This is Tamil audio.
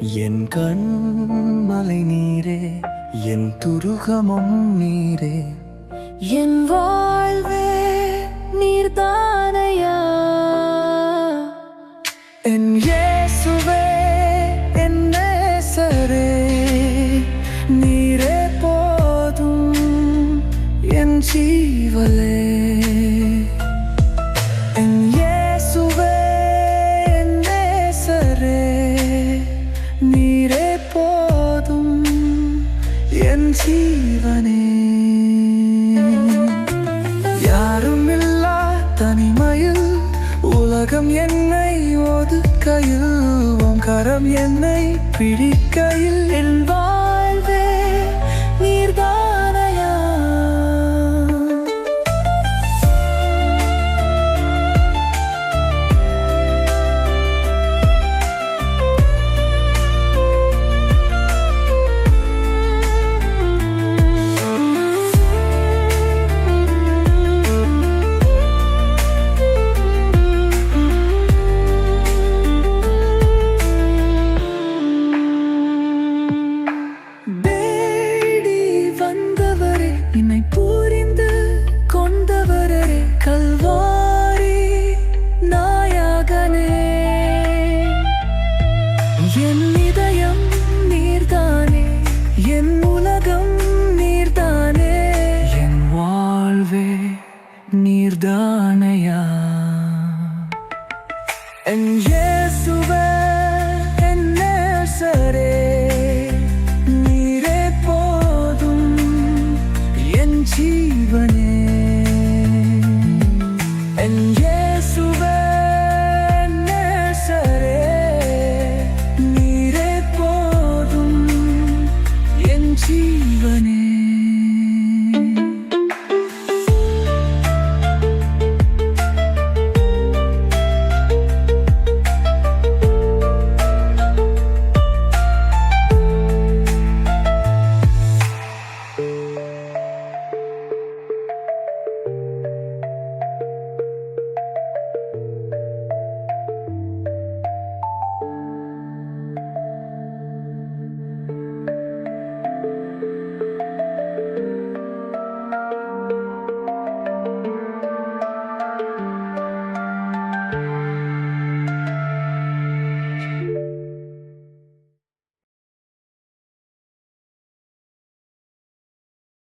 என் கண் மலை நீரே என் துருகமும் நீரே. என் வாழ்வே நீர்தானையா? என் இயேசுவே என் நேசரே நீரே போதும் என் ஜீவலே. என் ஜீவனே. யாருமில்லா தனிமையில் உலகம் என்னை ஒதுக்கையில் உன் கரம் என்னை பிடிக்கையில். என் என்னை புரிந்து கொண்டவரே கல்வாரி நாயகனே. என் இதயம் நீர்தானே என் உலகம் நீர்தானே. என் வாழ்வே நீர்தானையா. And yeah